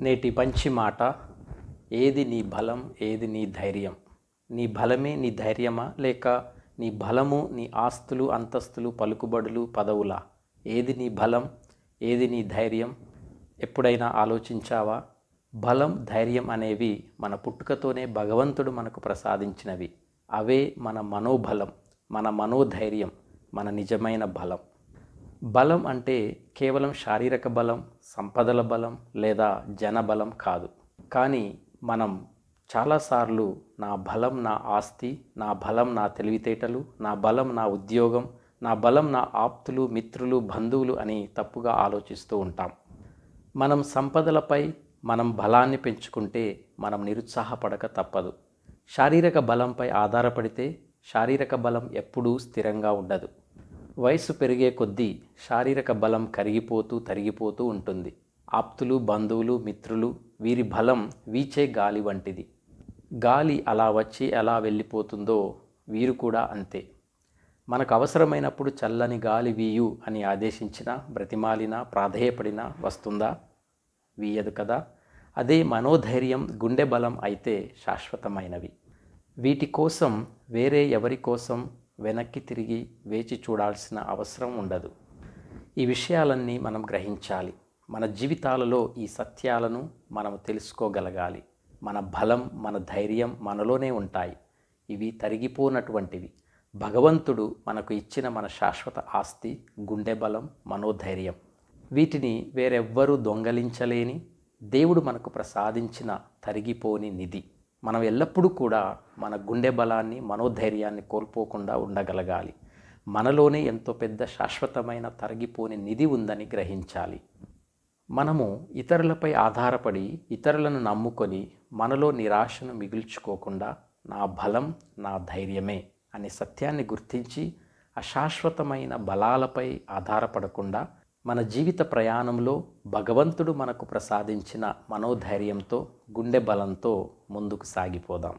నేటి మంచి మాట ఏది నీ బలం ఏది నీ ధైర్యం? నీ బలమే నీ ధైర్యమా? లేక నీ బలము నీ ఆస్తులు అంతస్తులు పలుకుబడులు పదవులా? ఏది నీ బలం ఏది నీ ధైర్యం? ఎప్పుడైనా ఆలోచించావా? బలం ధైర్యం అనేవి మన పుట్టుకతోనే భగవంతుడు మనకు ప్రసాదించినవి. అవే మన మనోబలం మన మనోధైర్యం మన నిజమైన బలం. బలం అంటే కేవలం శారీరక బలం సంపదల బలం లేదా జనబలం కాదు. కానీ మనం చాలాసార్లు నా బలం నా ఆస్తి నా బలం నా తెలివితేటలు నా బలం నా ఉద్యోగం నా బలం నా ఆప్తులు మిత్రులు బంధువులు అని తప్పుగా ఆలోచిస్తూ ఉంటాం. మనం సంపదలపై మనం బలాన్ని పెంచుకుంటే మనం నిరుత్సాహపడక తప్పదు. శారీరక బలంపై ఆధారపడితే శారీరక బలం ఎప్పుడూ స్థిరంగా ఉండదు. వయసు పెరిగే కొద్దీ శారీరక బలం కరిగిపోతూ తరిగిపోతూ ఉంటుంది. ఆప్తులు బంధువులు మిత్రులు వీరి బలం వీచే గాలి వంటిది. గాలి అలా వచ్చి ఎలా వెళ్ళిపోతుందో వీరు కూడా అంతే. మనకు అవసరమైనప్పుడు చల్లని గాలి వీయు అని ఆదేశించిన బ్రతిమాలిన ప్రాధేయపడినా వస్తుందా? వీయదు కదా. అదే మనోధైర్యం గుండె బలం అయితే శాశ్వతమైనవి. వీటి కోసం వేరే ఎవరి కోసం వెనక్కి తిరిగి వేచి చూడాల్సిన అవసరం ఉండదు. ఈ విషయాలన్నీ మనం గ్రహించాలి. మన జీవితాలలో ఈ సత్యాలను మనం తెలుసుకోగలగాలి. మన బలం మన ధైర్యం మనలోనే ఉంటాయి. ఇవి తరిగిపోనటువంటివి. భగవంతుడు మనకు ఇచ్చిన మన శాశ్వత ఆస్తి గుండె బలం మనోధైర్యం. వీటిని వేరెవ్వరూ దొంగలించలేని దేవుడు మనకు ప్రసాదించిన తరిగిపోని నిధి. మనం ఎల్లప్పుడూ కూడా మన గుండె బలాన్ని మనోధైర్యాన్ని కోల్పోకుండా ఉండగలగాలి. మనలోనే ఎంతో పెద్ద శాశ్వతమైన తరిగిపోని నిధి ఉందని గ్రహించాలి. మనము ఇతరులపై ఆధారపడి ఇతరులను నమ్ముకొని మనలో నిరాశను మిగుల్చుకోకుండా నా బలం నా ధైర్యమే అనే సత్యాన్ని గుర్తించి అశాశ్వతమైన బలాలపై ఆధారపడకుండా మన జీవిత ప్రయాణంలో భగవంతుడు మనకు ప్రసాదించిన మనోధైర్యంతో గుండె బలంతో ముందుకు సాగిపోదాం.